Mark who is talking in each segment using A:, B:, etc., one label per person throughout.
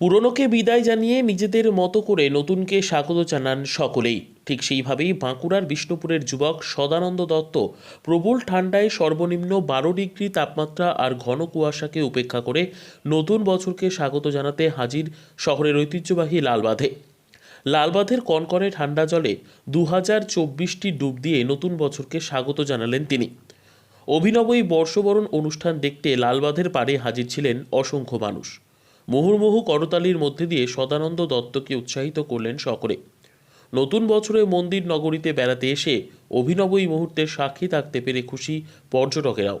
A: পুরনোকে বিদায় জানিয়ে নিজেদের মতো করে নতুনকে স্বাগত জানান সকলেই। ঠিক সেইভাবেই বাঁকুড়ার বিষ্ণুপুরের যুবক সদানন্দ দত্ত প্রবল ঠান্ডায় সর্বনিম্ন বারো ডিগ্রি তাপমাত্রা আর ঘন কুয়াশাকে উপেক্ষা করে নতুন বছরকে স্বাগত জানাতে হাজির শহরের ঐতিহ্যবাহী লালবাঁধে। লালবাঁধের কনকনে ঠান্ডা জলে দু হাজার চব্বিশটি ডুব দিয়ে নতুন বছরকে স্বাগত জানালেন তিনি। অভিনব এই বর্ষবরণ অনুষ্ঠান দেখতে লালবাঁধের পাড়ে হাজির ছিলেন অসংখ্য মানুষ। মুহুর্মুহু করতালির মধ্যে দিয়ে সদানন্দ দত্তকে উৎসাহিত করলেন সকলে। নতুন বছরে মন্দির নগরীতে বেড়াতে এসে অভিনব এই মুহূর্তের সাক্ষী থাকতে পেরে খুশি পর্যটকেরাও।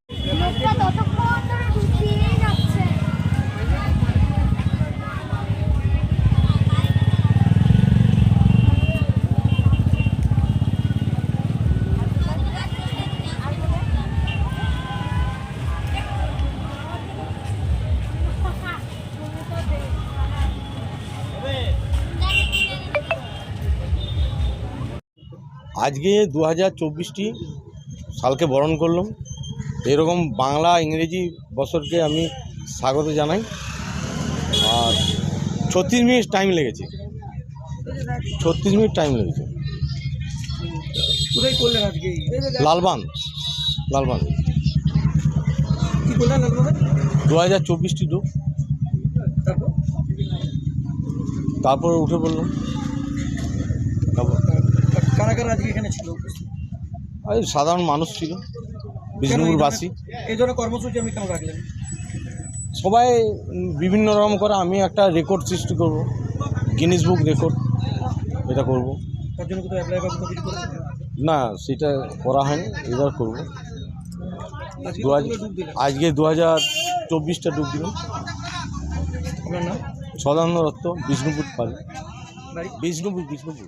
B: আজকে দু হাজার চব্বিশটি সালকে বরণ করলাম। এরকম বাংলা ইংরেজি বছরকে আমি স্বাগত জানাই। আর ছত্রিশ মিনিট টাইম লেগেছে। ছত্রিশ মিনিট টাইম লেগেছে। লালবান লালবান। দু হাজার চব্বিশটি ডুব
C: তারপর?
B: তারপর উঠে পড়লাম। তারপর
C: কারা কারা আজকে এখানে ছিল
B: এই সাধারণ মানুষ ছিল বিষ্ণুপুরবাসী
C: এই ধরনের কর্মসূচি আপনি কেন রাখলেন?
B: সবাই বিভিন্ন রকম করে আমি একটা রেকর্ড সৃষ্টি করব গিনিস বুক রেকর্ড এটা করব।
C: তার জন্য কোথাও অ্যাপ্লাই
B: না সেটা করা হয়নি এবার করব।
C: আজকে
B: দু হাজার আজকে দু চব্বিশটা ডুব
C: নাম?
B: সদানন্দ দত্ত বিষ্ণুপুর পারি
C: বাড়ি?
B: বিষ্ণুপুর বিষ্ণুপুর।